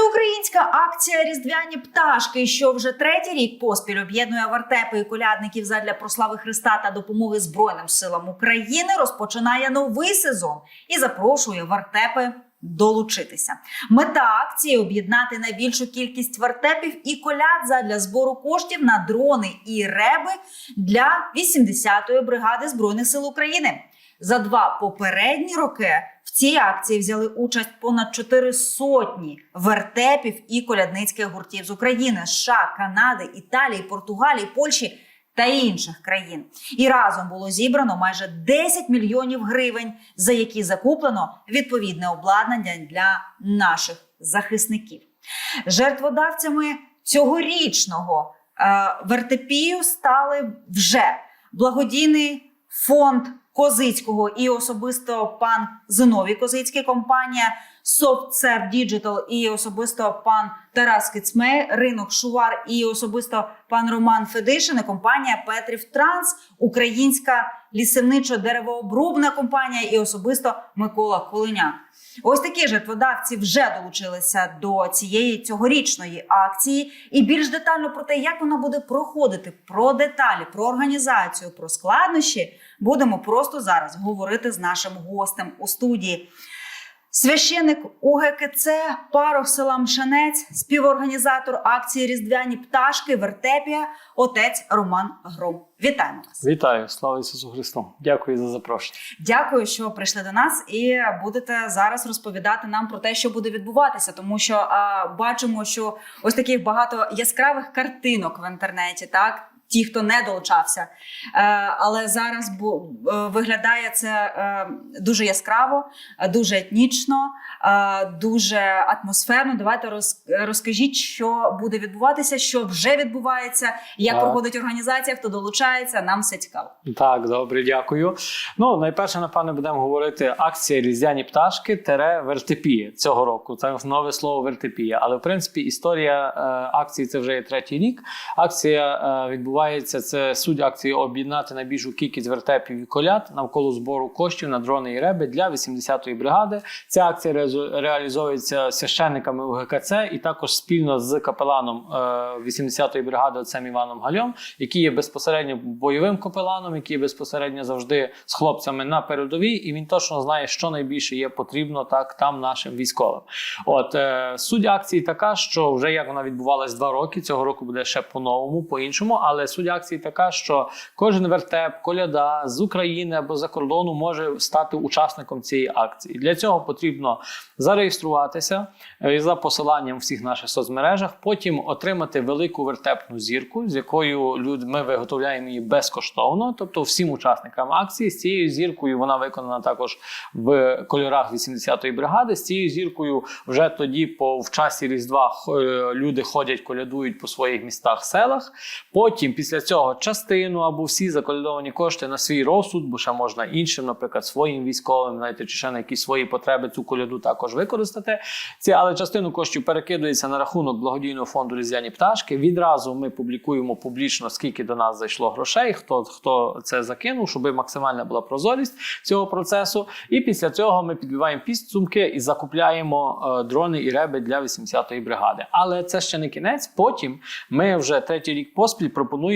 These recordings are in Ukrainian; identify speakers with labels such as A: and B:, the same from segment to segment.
A: Всеукраїнська акція Різдвяні пташки, що вже третій рік поспіль об'єднує вартепи і колядників задля прослави Христа та допомоги Збройним силам України, розпочинає новий сезон і запрошує вартепи долучитися. Мета акції об'єднати найбільшу кількість вартепів і коляд задля збору коштів на дрони і реби для 80-ї бригади Збройних сил України. За два попередні роки в цій акції взяли участь понад чотири сотні вертепів і колядницьких гуртів з України, США, Канади, Італії, Португалії, Польщі та інших країн. І разом було зібрано майже 10 мільйонів гривень, за які закуплено відповідне обладнання для наших захисників. Жертводавцями цьогорічного е, вертепію стали вже благодійний фонд Козицького і особисто пан Зиновій Козицький, компанія SoftServe Digital і особисто пан Тарас Кицмей, ринок Шувар і особисто пан Роман Федишин, і компанія Петрів Транс, українська лісівничо-деревообробна компанія і особисто Микола Колиняк. Ось такі жертводавці вже долучилися до цієї цьогорічної акції. І більш детально про те, як вона буде проходити, про деталі, про організацію, про складнощі, будемо просто зараз говорити з нашим гостем у студії. Священик УГКЦ, парох села Мшанець, співорганізатор акції Різдвяні пташки Вертепія, отець Роман Гром. Вітаємо вас!
B: Вітаю, слава Ісусу Христу! Дякую за запрошення.
A: Дякую, що прийшли до нас, і будете зараз розповідати нам про те, що буде відбуватися, тому що а, бачимо, що ось таких багато яскравих картинок в інтернеті, так. Ті, хто не долучався, Е, але зараз е, виглядає це е, дуже яскраво, дуже етнічно, дуже атмосферно. Давайте розкажіть, що буде відбуватися, що вже відбувається, як
B: Так.
A: проходить організація, хто долучається. Нам все цікаво.
B: Так, добре, дякую. Ну, найперше, напевно, будемо говорити акція Різдвяні пташки тере вертепія цього року. Це нове слово вертепія. Але в принципі історія акції це вже є третій рік. Акція е, відбувається. Це суть акції об'єднати найбільшу кількість вертепів і коляд навколо збору коштів на дрони і реби для 80-ї бригади. Ця акція реалізовується священниками УГКЦ і також спільно з капеланом е, 80-ї бригади отцем Іваном Гальом, який є безпосередньо бойовим капеланом, який є безпосередньо завжди з хлопцями на передовій, і він точно знає, що найбільше є потрібно так там нашим військовим. От е, суть акції така, що вже як вона відбувалась два роки. Цього року буде ще по-новому, по-іншому. Але суть акції така, що кожен вертеп, коляда з України або за кордону може стати учасником цієї акції. Для цього потрібно зареєструватися е, за посиланням всіх наших соцмережах, потім отримати велику вертепну зірку, з якою ми виготовляємо її безкоштовно, тобто всім учасникам акції. З цією зіркою вона виконана також в кольорах 80-ї бригади. З цією зіркою вже тоді, по в часі Різдва, е, люди ходять, колядують по своїх містах, селах. Потім, після цього, частину або всі заколядовані кошти на свій розсуд, бо ще можна іншим, наприклад, своїм військовим, знаєте, чи ще на якісь свої потреби цю коляду також використати. Ці, але частину коштів перекидується на рахунок благодійного фонду Різдвяні пташки. Відразу ми публікуємо публічно, скільки до нас зайшло грошей, хто, хто це закинув, щоб максимальна була прозорість цього процесу. І після цього ми підбиваємо підсумки і закупляємо е, дрони і реби для 80-ї бригади. Але це ще не кінець. Потім ми вже третій рік поспіль пропонуємо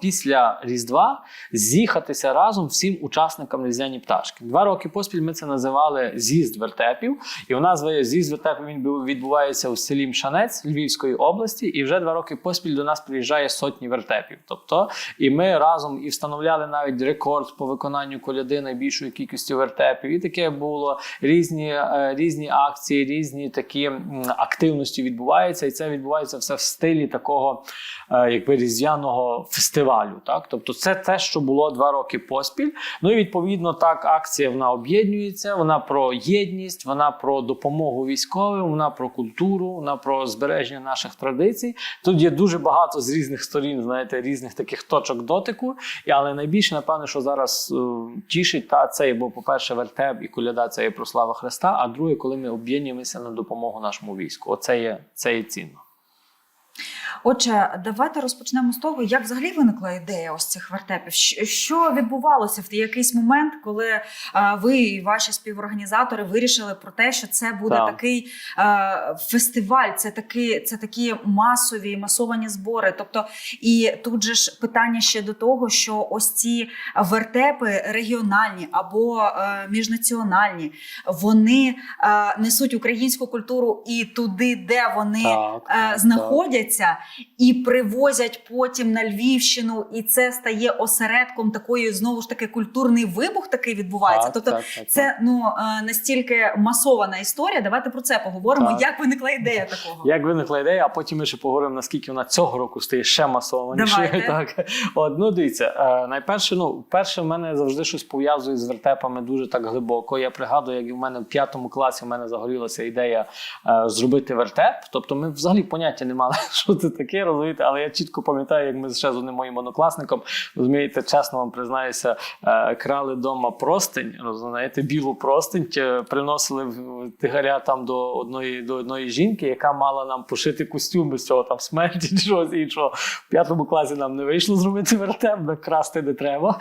B: після Різдва з'їхатися разом всім учасникам різдвяні пташки. Два роки поспіль ми це називали з'їзд вертепів. І у нас з'їзд вертепів він відбувається у селі Мшанець Львівської області. І вже два роки поспіль до нас приїжджає сотні вертепів. Тобто, і ми разом і встановляли навіть рекорд по виконанню коляди найбільшої кількості вертепів. І таке було різні, е, різні акції, різні такі активності відбуваються. І це відбувається все в стилі такого, е, якби різдвяного фестивалю. Так, тобто, це те, що було два роки поспіль. Ну і відповідно так акція вона об'єднується. Вона про єдність, вона про допомогу військовим, вона про культуру, вона про збереження наших традицій. Тут є дуже багато з різних сторін, знаєте, різних таких точок дотику. Але найбільше, напевно, що зараз е, тішить, та це бо, по-перше, вертеп і коляда це є про слава Христа. А друге, коли ми об'єднуємося на допомогу нашому війську. Оце є це є цінно.
A: Отже, давайте розпочнемо з того, як взагалі виникла ідея ось цих вертепів. Що- відбувалося в якийсь момент, коли е, ви і ваші співорганізатори вирішили про те, що це буде
B: Так.
A: такий е, фестиваль, це такі, це такі масові масовані збори. Тобто, і тут же ж питання ще до того, що ось ці вертепи регіональні або е, міжнаціональні, вони несуть українську культуру і туди, де вони
B: Так,
A: е,
B: так,
A: знаходяться і привозять потім на Львівщину, і це стає осередком такої знову ж таки культурний вибух такий відбувається.
B: Так,
A: тобто,
B: так, так,
A: це ну е, настільки масована історія. Давайте про це поговоримо.
B: Так.
A: Як виникла ідея такого?
B: Як виникла ідея, а потім ми ще поговоримо, наскільки вона цього року стає ще масованішою.
A: Давайте.
B: Так. От, ну дивіться, е, найперше, ну, перше, в мене завжди щось пов'язує з вертепами дуже так глибоко. Я пригадую, як і в мене в п'ятому класі в мене загорілася ідея е, зробити вертеп. Тобто ми взагалі поняття не мали, що це таке, розумієте, але я чітко пам'ятаю, як ми ще з одним моїм однокласником, розумієте, чесно вам признаюся, е, крали вдома простинь, розумієте, білу простинь, ті- приносили в тигаря там до одної до одної жінки, яка мала нам пошити костюм з цього там смерті чи чогось іншого. В п'ятому класі нам не вийшло зробити вертеп, красти не треба.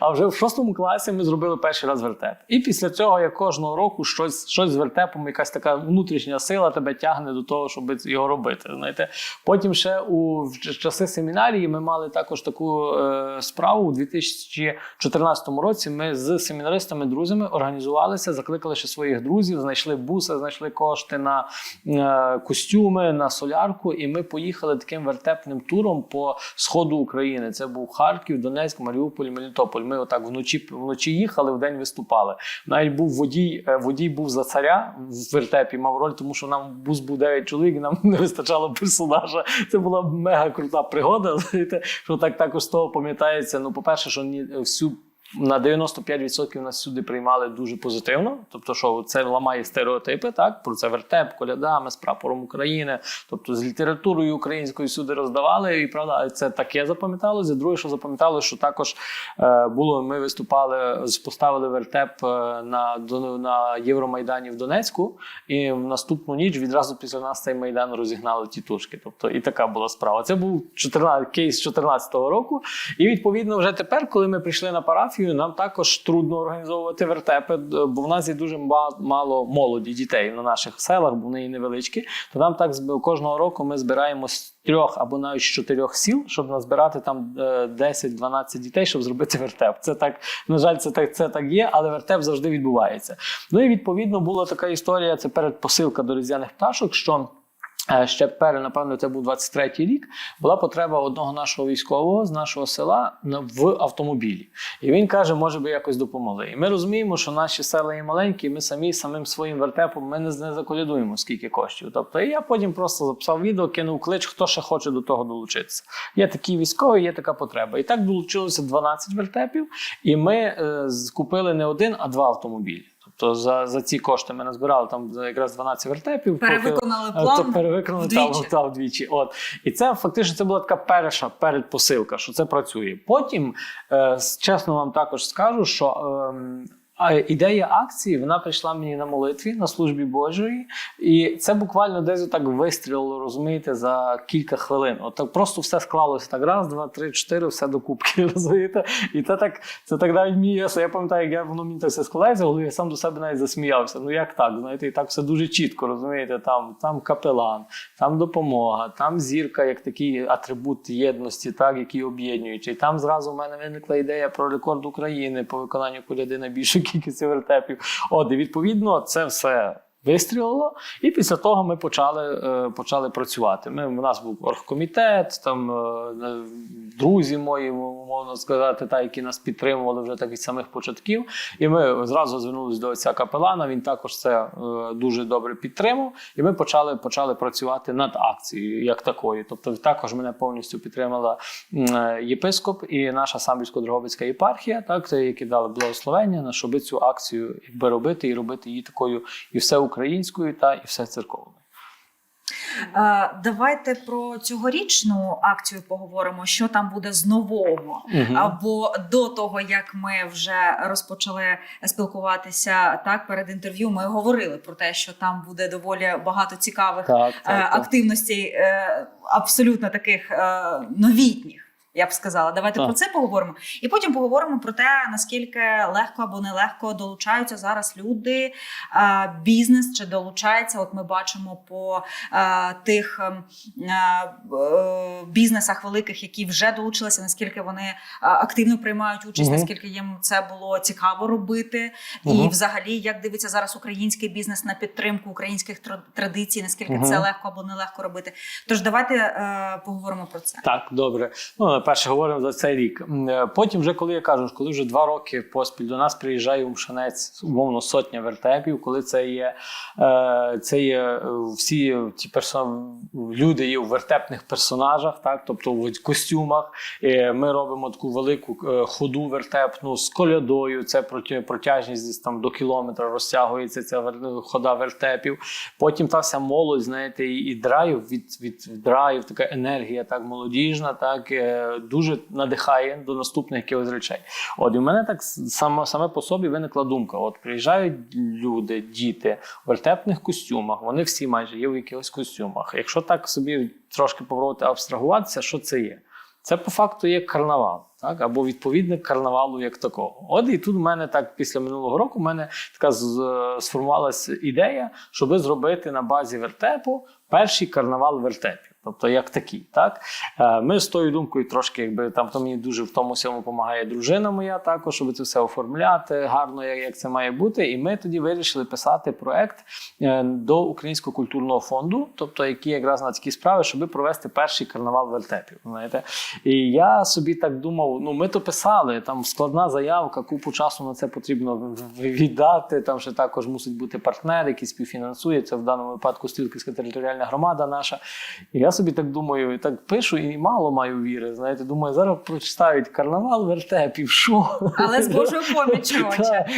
B: А вже в шостому класі ми зробили перший раз вертеп. І після цього я кожного року щось, щось з вертепом, якась така внутрішня сила тебе тягне до того, щоб його робити. Знаєте, потім ще у часи семінарії ми мали також таку е, справу у 2014 році. Ми з семінаристами, друзями організувалися, закликали ще своїх друзів, знайшли буси, знайшли кошти на е, костюми, на солярку, і ми поїхали таким вертепним туром по сходу України. Це був Харків, Донецьк, Маріуполь, Мелітополь. Ми отак вночі вночі їхали, вдень виступали. Навіть був водій, е, водій був за царя в вертепі, мав роль, тому що нам бус був 9 чоловік, і нам не вистачало персонажа. Це була мега крута пригода. Знаєте, що так також того пам'ятається. Ну, по-перше, що всю. На 95% нас сюди приймали дуже позитивно, тобто, що це ламає стереотипи, так про це вертеп, колядами з прапором України, тобто з літературою українською сюди роздавали. І правда, це таке запам'яталося. Друге, що запам'яталося, що також е, було. Ми виступали, поставили вертеп е, на, на Євромайдані в Донецьку, і в наступну ніч відразу після нас цей майдан розігнали тітушки. Тобто і така була справа. Це був 14, кейс 2014 року. І відповідно, вже тепер, коли ми прийшли на парафію, нам також трудно організовувати вертепи, бо в нас є дуже ма- мало молоді дітей на наших селах, бо вони і невеличкі. То нам так кожного року ми збираємо з трьох або навіть з чотирьох сіл, щоб назбирати там е, 10-12 дітей, щоб зробити вертеп. Це так, на жаль, це так, це так є, але вертеп завжди відбувається. Ну і відповідно була така історія. Це передпосилка до різдвяних пташок. що Е, Ще перед, напевно, це був 23-й рік. Була потреба одного нашого військового з нашого села в автомобілі. І він каже, може би якось допомогли. І ми розуміємо, що наші села є маленькі, і ми самі самим своїм вертепом ми не, заколядуємо скільки коштів. Тобто, я потім просто записав відео, кинув клич, хто ще хоче до того долучитися. Є такі військові, є така потреба. І так долучилося 12 вертепів, і ми е, скупили не один, а два автомобілі. Тобто за, за ці кошти ми назбирали там якраз 12 вертепів.
A: Перевиконали
B: Е,
A: план
B: То перевиконали
A: вдвічі.
B: та, та, вдвічі. От. І це фактично це була така перша передпосилка, що це працює. Потім, е, чесно вам також скажу, що. ем, ідея акції вона прийшла мені на молитві на службі Божої, і це буквально десь так вистрілило, розумієте, за кілька хвилин. От так просто все склалося так раз, два, три, чотири, все до кубки, розумієте? І це так, це так навіть мені, я пам'ятаю, як я воно мені так все складається, голові, я сам до себе навіть засміявся. Ну як так? Знаєте, і так все дуже чітко, розумієте? Там, там капелан, там допомога, там зірка, як такий атрибут єдності, так, який об'єднуючий. Там зразу в мене виникла ідея про рекорд України по виконанню коляди на більшу кількість вертепів. От, і відповідно, це все. Вистрілило, і після того ми почали, е, почали працювати. Ми, у нас був оргкомітет, там е, друзі мої, мовно сказати, та, які нас підтримували вже так від самих початків. І ми зразу звернулися до отця капелана. Він також це е, дуже добре підтримав. І ми почали, почали працювати над акцією як такою. Тобто, також мене повністю підтримала єпископ і наша самбірсько-дрогобицька єпархія, так, які дали благословення на щоб цю акцію якби робити і робити її такою і всеукраїнською, та і все церковною.
A: Е, Давайте про цьогорічну акцію поговоримо, що там буде з нового. Або до того, як ми вже розпочали спілкуватися так перед інтерв'ю, ми говорили про те, що там буде доволі багато цікавих
B: Так,
A: е,
B: так, так.
A: активностей, е, абсолютно таких е, новітніх. Я б сказала, давайте
B: Так.
A: про це поговоримо. І потім поговоримо про те, наскільки легко або нелегко долучаються зараз люди, бізнес чи долучається. От ми бачимо по тих ем, е, бізнесах великих, які вже долучилися, наскільки вони активно приймають участь,
B: Мгм.
A: наскільки їм це було цікаво робити. І взагалі, як дивиться зараз український бізнес на підтримку українських традицій, наскільки
B: Мгм.
A: це легко або нелегко робити. Тож давайте е, поговоримо про це.
B: Так, добре. Ну, перше говоримо за цей рік. Е, Потім, вже коли я кажу, коли вже два роки поспіль до нас приїжджає Умшанець, умовно сотня вертепів, коли це є, е, це є е, всі ті персон... люди є в вертепних персонажах, так, тобто в костюмах. Ми робимо таку велику ходу вертепну з колядою. Це протяжність там до кілометра розтягується ця хода вертепів. Потім та вся молодь, знаєте, і, драйв від, від драйв, така енергія, так молодіжна, так дуже надихає до наступних якихось речей. От і в мене так с- саме, по собі виникла думка: от приїжджають люди, діти в вертепних костюмах, вони всі майже є в якихось костюмах. Якщо так собі трошки попробувати абстрагуватися, що це є? Це по факту є карнавал, так або відповідник карнавалу як такого. От і тут в мене так після минулого року в мене така з- сформувалася ідея, щоб зробити на базі вертепу перший карнавал вертепів. Тобто як такий, так Е, ми з тою думкою трошки, якби там то мені дуже в тому всьому допомагає дружина моя, також щоб це все оформляти гарно, як, як це має бути. І ми тоді вирішили писати проект е, до Українського культурного фонду, тобто який якраз на такі справи, щоб провести перший карнавал вертепів. Знаєте, і я собі так думав: ну ми то писали, там складна заявка, купу часу на це потрібно віддати. Там ще також мусить бути партнер, який співфінансує це в даному випадку Стрілківська територіальна громада наша. І я собі так думаю, і так пишу і мало маю віри. Знаєте, думаю, зараз прочитають карнавал вертепів. Що?
A: Але з Божою поміччю,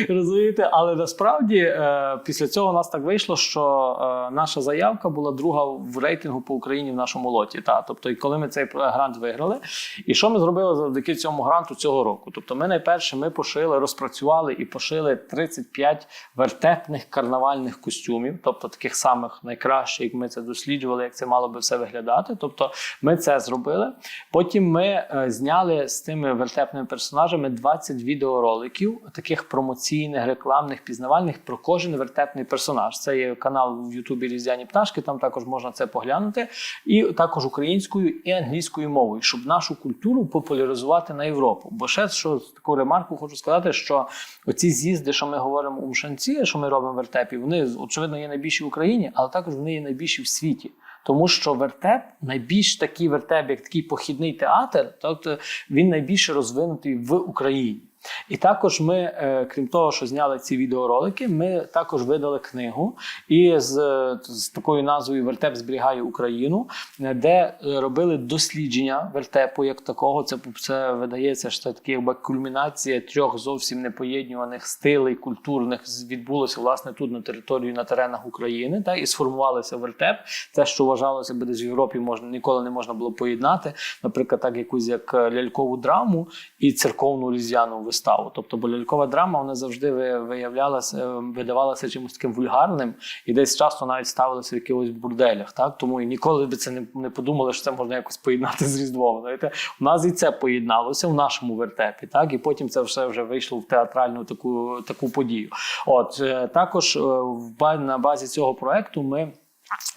B: розумієте, але насправді е, після цього у нас так вийшло, що е, наша заявка була друга в рейтингу по Україні в нашому лоті. Та. Тобто, і коли ми цей грант виграли, і що ми зробили завдяки цьому гранту цього року? Тобто, ми найперше ми пошили, розпрацювали і пошили 35 вертепних карнавальних костюмів, тобто таких самих найкращих, як ми це досліджували, як це мало би все виглядати. Тобто, ми це зробили. Потім ми е, зняли з тими вертепними персонажами 20 відеороликів, таких промоційних, рекламних, пізнавальних про кожен вертепний персонаж. Це є канал в Ютубі Різдвяні пташки, там також можна це поглянути. І також українською і англійською мовою, щоб нашу культуру популяризувати на Європу. Бо ще що таку ремарку хочу сказати, що оці з'їзди, що ми говоримо у Мшанці, що ми робимо вертепі, вони очевидно є найбільші в Україні, але також вони є найбільші в світі. Тому що вертеп найбільш такий вертеп, як такий похідний театр, тобто він найбільше розвинутий в Україні. І також ми, е, крім того, що зняли ці відеоролики, ми також видали книгу і з, е, з такою назвою Вертеп зберігає Україну, е, де робили дослідження вертепу як такого. Це, це видається, що це такі якби кульмінація трьох зовсім непоєднюваних стилей культурних відбулося власне тут на території на теренах України, та і сформувалося вертеп. Те, що вважалося би десь в Європі, можна ніколи не можна було поєднати. Наприклад, так якусь як лялькову драму і церковну різдвяну виставу. Тобто, бо лялькова драма вона завжди ви- виявлялася, видавалася чимось таким вульгарним, і десь часто навіть ставилася в якихось бурделях. Так тому і ніколи би це не, не подумали, що це можна якось поєднати з Різдвом. Знаєте, у нас і це поєдналося в нашому вертепі. Так і потім це все вже вийшло в театральну таку, таку подію. От е, також е, на базі цього проекту ми.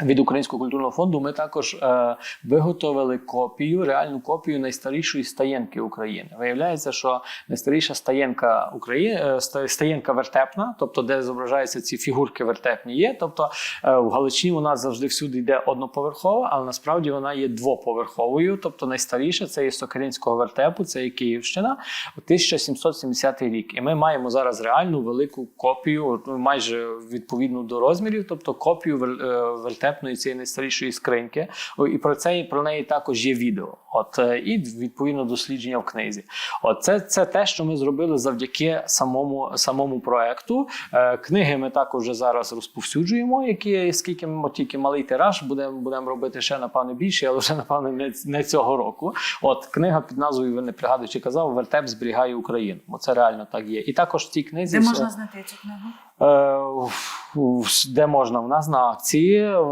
B: Від Українського культурного фонду ми також е, виготовили копію, реальну копію найстарішої стаєнки України. Виявляється, що найстаріша стаєнка України, е, стаєнка вертепна, тобто де зображаються ці фігурки вертепні, є. Тобто е, в Галичині у нас завжди всюди йде одноповерхова, але насправді вона є двоповерховою. Тобто найстаріша це є Сокиринського вертепу, це є Київщина, 1770 рік. І ми маємо зараз реальну велику копію, майже відповідну до розмірів, тобто копію е, вертепу вертепної цієї найстарішої скриньки. І про це про неї також є відео. От е, і відповідно дослідження в книзі. От це, це те, що ми зробили завдяки самому самому проекту. Е, Книги ми також вже зараз розповсюджуємо. Які скільки ми тільки малий тираж, будемо будемо робити ще напевно більше, але вже напевно не, не цього року. От книга під назвою ви не пригадуючи казав Вертеп зберігає Україну. Бо це реально так є. І також в цій книзі
A: Де можна знайти цю книгу?
B: Е, в- в- Де можна? В нас на акції в,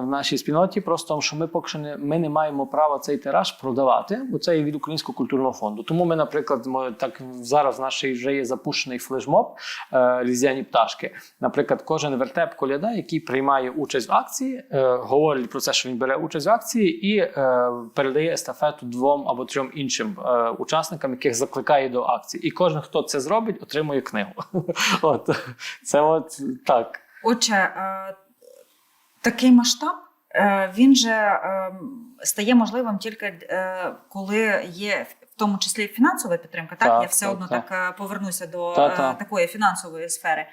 B: в нашій спільноті. Просто що ми поки що не ми не маємо права цей тираж продавати, бо це є від Українського культурного фонду. Тому ми, наприклад, ми так зараз наш вже є запущений флешмоб е, різдвяні пташки. Наприклад, кожен вертеп коляда, який приймає участь в акції, е, говорить про це, що він бере участь в акції, і передає естафету двом або трьом іншим учасникам, яких закликає до акції. І кожен, хто це зробить, отримує книгу. От це от так.
A: Отже, е, такий масштаб е, він же е, стає можливим тільки коли є в тому числі фінансова підтримка. Так,
B: Так,
A: я все
B: так,
A: одно
B: так.
A: так, е, повернуся до
B: Та,
A: е,
B: та.
A: такої фінансової сфери.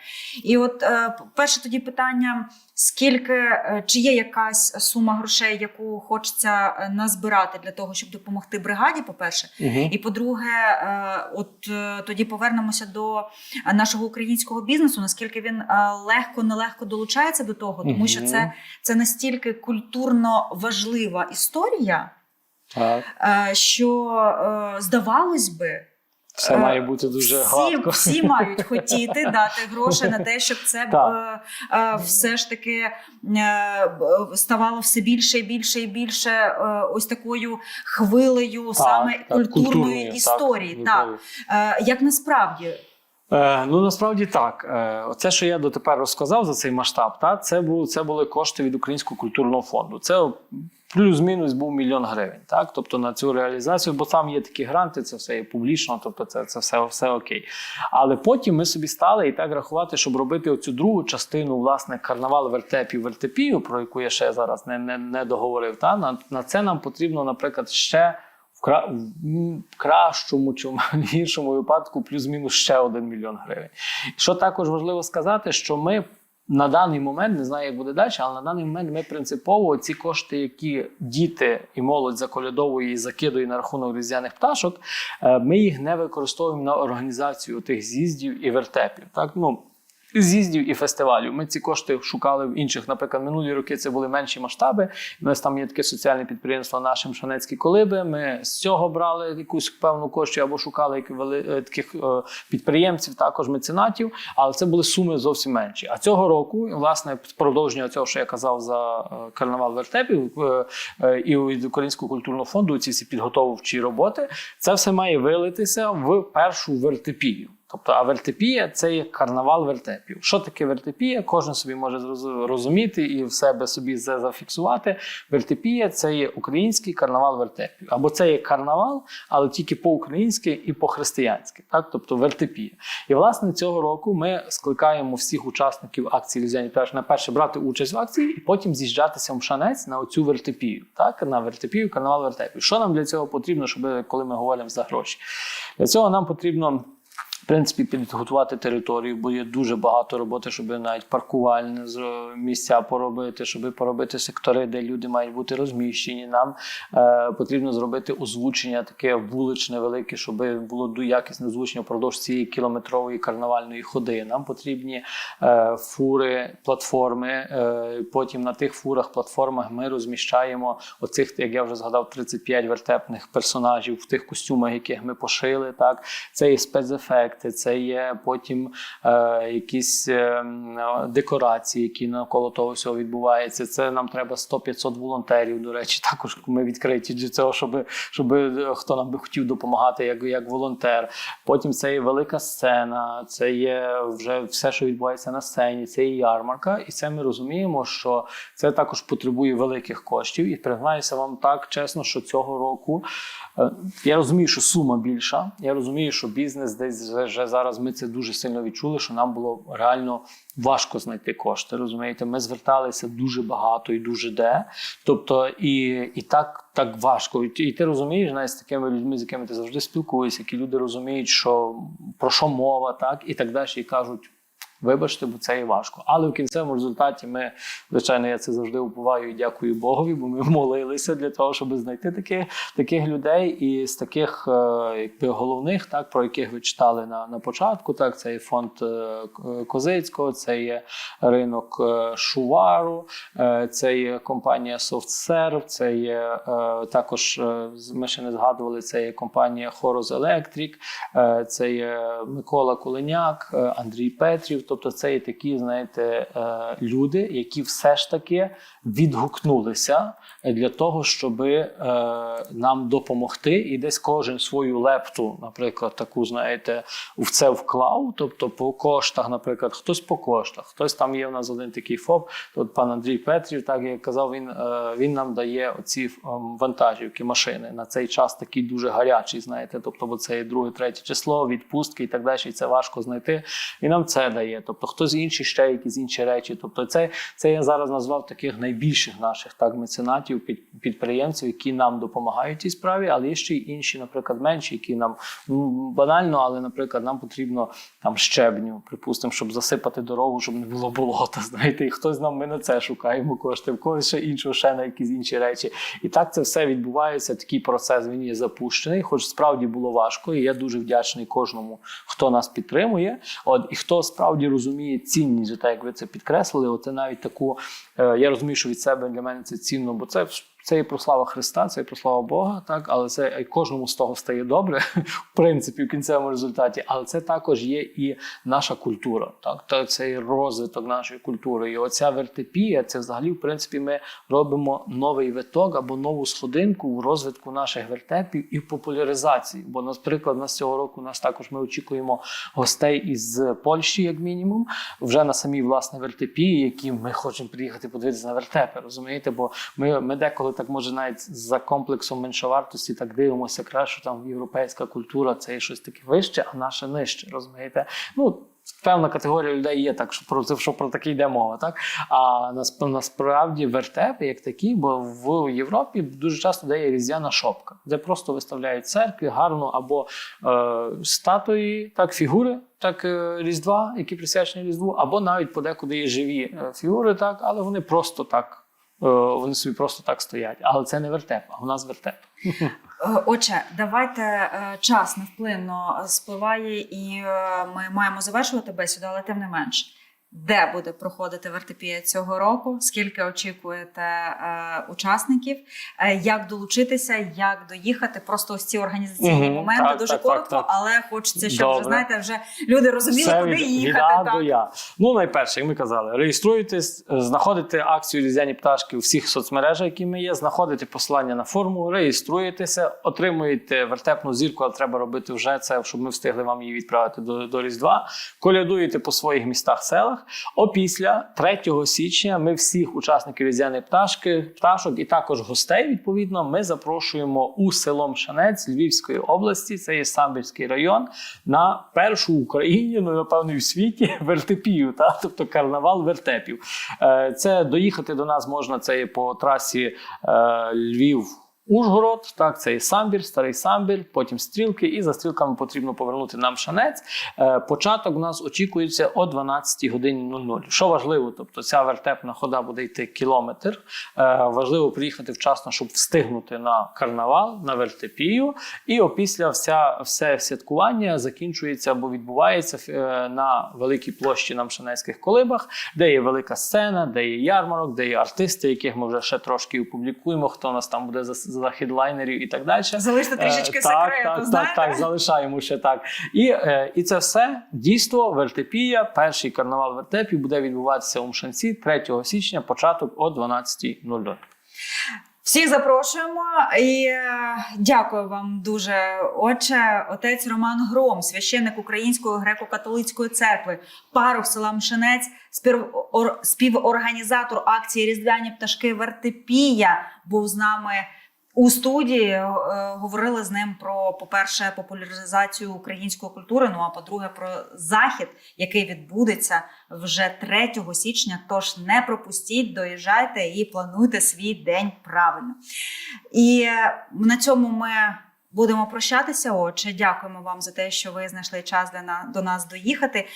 A: І от е, перше тоді питання: скільки чи є якась сума грошей, яку хочеться назбирати для того, щоб допомогти бригаді? По перше,
B: Угу.
A: і по-друге, от тоді повернемося до нашого українського бізнесу. Наскільки він легко нелегко долучається до того, тому що це, це настільки культурно важлива історія,
B: Так.
A: е, що е, здавалось би.
B: Все
A: Е,
B: має бути дуже
A: всі,
B: гладко.
A: всі мають хотіти дати гроші на те, щоб це
B: Так.
A: е, все ж таки ставало все більше і більше і більше ось такою хвилею саме
B: так,
A: культурної
B: культурної,
A: історії.
B: Так,
A: Так,
B: так.
A: Як насправді
B: Е, ну насправді так. Е, Оце, що я дотепер розказав за цей масштаб, та це був це були кошти від Українського культурного фонду. Це плюс-мінус був мільйон гривень. Так, тобто на цю реалізацію, бо там є такі гранти, це все є публічно, тобто це, це все, все окей. Але потім ми собі стали і так рахувати, щоб робити оцю другу частину, власне, карнавал вертепів вертепію, про яку я ще зараз не, не, не договорив. Та на, на це нам потрібно, наприклад, ще. В кращому чи в гіршому випадку плюс-мінус ще один мільйон гривень. Що також важливо сказати, що ми на даний момент не знаю, як буде далі, але на даний момент ми принципово ці кошти, які діти і молодь заколядовує і закидує на рахунок різдвяних пташок, е, ми їх не використовуємо на організацію тих з'їздів і вертепів. Так ну. З'їздів і фестивалів. Ми ці кошти шукали в інших. Наприклад, минулі роки це були менші масштаби. У нас там є таке соціальне підприємство нашим Шанецькі колиби. Ми з цього брали якусь певну кошту або шукали які вели- е, таких е, підприємців, також меценатів. Але це були суми зовсім менші. А цього року, власне, продовження цього, що я казав за е, карнавал вертепів і від Українського культурного фонду, ці всі підготовчі роботи, це все має вилитися в першу вертепію. Тобто, а вертепія це є карнавал вертепів. Що таке вертепія? Кожен собі може зроз- розуміти і в себе собі зафіксувати. Вертепія це є український карнавал вертепів. Або це є карнавал, але тільки по-українськи і по-християнськи. Так? Тобто вертепія. І власне цього року ми скликаємо всіх учасників акції Різдвяні Пташки на перше брати участь в акції і потім з'їжджатися в Мшанець на оцю вертепію. Так? На вертепію, карнавал вертепів. Що нам для цього потрібно, щоб коли ми говоримо за гроші? Для цього нам потрібно. В принципі, підготувати територію, бо є дуже багато роботи, щоб навіть паркувальні місця поробити, щоб поробити сектори, де люди мають бути розміщені. Нам е, потрібно зробити озвучення таке вуличне велике, щоб було якісне озвучення впродовж цієї кілометрової карнавальної ходи. Нам потрібні е, фури, платформи. Е, потім на тих фурах, платформах ми розміщаємо оцих, як я вже згадав, 35 вертепних персонажів в тих костюмах, яких ми пошили. Так, це є спецефекти, це є потім е, якісь е, е, декорації, які навколо того всього відбуваються. Це нам треба 100-500 волонтерів. До речі, також ми відкриті для цього, щоб, щоб е, хто нам би хотів допомагати, як, як волонтер. Потім це є велика сцена, це є вже все, що відбувається на сцені, це є ярмарка, і це ми розуміємо, що це також потребує великих коштів. І признаюся вам так чесно, що цього року е, я розумію, що сума більша. Я розумію, що бізнес десь вже- зараз ми це дуже сильно відчули, що нам було реально важко знайти кошти. Розумієте, ми зверталися дуже багато і дуже де. Тобто, і, і так, так важко. І, і ти розумієш, навіть з такими людьми, з якими ти завжди спілкуєшся, які люди розуміють, що про що мова, так і так далі, і кажуть. Вибачте, бо це і важко. Але в кінцевому результаті ми, звичайно, я це завжди уповаю і дякую Богові, бо ми молилися для того, щоб знайти таких, таких людей. І з таких е, якби головних, так про яких ви читали на, на початку, так це є фонд е, Козицького, це є ринок е, Шувару, це є компанія SoftServe, це є також. Ми ще не згадували. Це є компанія Хорос Electric, е, це є Микола Кулиняк, е, Андрій Петрів. Тобто, це є такі, знаєте, е, люди, які все ж таки відгукнулися для того, щоб е, нам допомогти, і десь кожен свою лепту, наприклад, таку знаєте, в це вклав. Тобто по коштах, наприклад, хтось по коштах, хтось там є в нас один такий ФОП. Тут пан Андрій Петрів, так як казав, він, е, він нам дає оці вантажівки, машини на цей час такий дуже гарячий, знаєте, тобто, бо це є друге, третє число, відпустки і так далі. І це важко знайти. Він нам це дає. Тобто, хтось інший ще якісь інші речі. Тобто, це, це я зараз назвав таких найбільших наших так меценатів, під, підприємців, які нам допомагають цій справі, але є ще й інші, наприклад, менші, які нам банально, але, наприклад, нам потрібно там щебню, припустимо, щоб засипати дорогу, щоб не було болота. Знаєте, і хтось нам ми на це шукаємо кошти, в когось ще іншого, ще на якісь інші речі. І так це все відбувається. Такий процес він є запущений, хоч справді було важко. І я дуже вдячний кожному, хто нас підтримує. От і хто справді розуміє цінність, так як ви це підкреслили. Оце навіть таку е, я розумію, що від себе для мене це цінно, бо це. Це і про слава Христа, це і про слава Бога, так, але це і кожному з того стає добре, в принципі, в кінцевому результаті. Але це також є і наша культура, так, та це і розвиток нашої культури. І оця вертепія, це взагалі, в принципі, ми робимо новий виток або нову сходинку в розвитку наших вертепів і в популяризації. Бо, наприклад, на цього року нас також ми очікуємо гостей із Польщі, як мінімум, вже на самій власне вертепії, які ми хочемо приїхати подивитися на вертепи. Розумієте? Бо ми, ми деколи так може навіть за комплексом меншовартості так дивимося, краще там європейська культура це щось таке вище, а наша нижче. Розумієте? Ну. Певна категорія людей є так, що про що про таке йде мова, так а насп- насправді вертепи як такі, бо в Європі дуже часто де є різдвяна шопка, де просто виставляють церкві гарно або е, статуї, так фігури, так е, різдва, які присвячені різдву, або навіть подекуди є живі е, фігури, так, але вони просто так. Е, Вони собі просто так стоять, але це не вертеп, а у нас вертеп.
A: Е, Отже, давайте е, час невплинно спливає, і ми маємо завершувати бесіду, але тим не менш. Де буде проходити вертепія цього року? Скільки очікуєте е, учасників? Е, як долучитися, як доїхати? Просто ось ці організаційні
B: Мгм,
A: моменти
B: так,
A: дуже
B: так,
A: коротко,
B: так, так.
A: але хочеться, щоб вже знаєте, вже люди розуміли,
B: Все
A: куди
B: від,
A: їхати.
B: від А до Я. Ну, найперше, як ми казали, реєструйтесь, знаходите акцію Різдвяні пташки у всіх соцмережах, які ми є, знаходите посилання на форму, реєструєтеся, отримуєте вертепну зірку, але треба робити вже це, щоб ми встигли вам її відправити до, до Різдва. Колядуєте по своїх містах, селах. Опісля 3 січня ми всіх учасників Різдвяної пташки, пташок і також гостей, відповідно, ми запрошуємо у село Мшанець Львівської області, це є Самбірський район, на першу в Україні, ну напевно, і в світі вертепію, та? тобто карнавал вертепів. Е, Це доїхати до нас можна це є по трасі е, Львів. Ужгород, так, це і самбір, старий самбір, потім стрілки, і за стрілками потрібно повернути нам шанець. Е, початок у нас очікується о 12 годині 00. Що важливо, тобто ця вертепна хода буде йти кілометр. Е, важливо приїхати вчасно, щоб встигнути на карнавал, на вертепію. І опісля вся, все святкування закінчується або відбувається е, на великій площі на Мшанецьких колибах, де є велика сцена, де є ярмарок, де є артисти, яких ми вже ще трошки опублікуємо, хто нас там буде за, за хедлайнерів і так далі.
A: Залиште трішечки
B: Е,
A: секрету,
B: так, так,
A: знаєте?
B: так, так, залишаємо ще так. І, е, і це все дійство вертепія. Перший карнавал вертепів буде відбуватися у Мшанці 3 січня, початок о 12.00.
A: Всіх запрошуємо і е, дякую вам дуже. Отче, отець Роман Гром, священник Української греко-католицької церкви, парох села Мшинець, співор- співорганізатор акції Різдвяні пташки Вертепія, був з нами. У студії е, говорили з ним про, по-перше, популяризацію української культури. Ну а по-друге, про захід, який відбудеться вже 3 січня. Тож не пропустіть, доїжджайте і плануйте свій день правильно. І е, на цьому ми будемо прощатися. Отже, дякуємо вам за те, що ви знайшли час для на, до нас доїхати.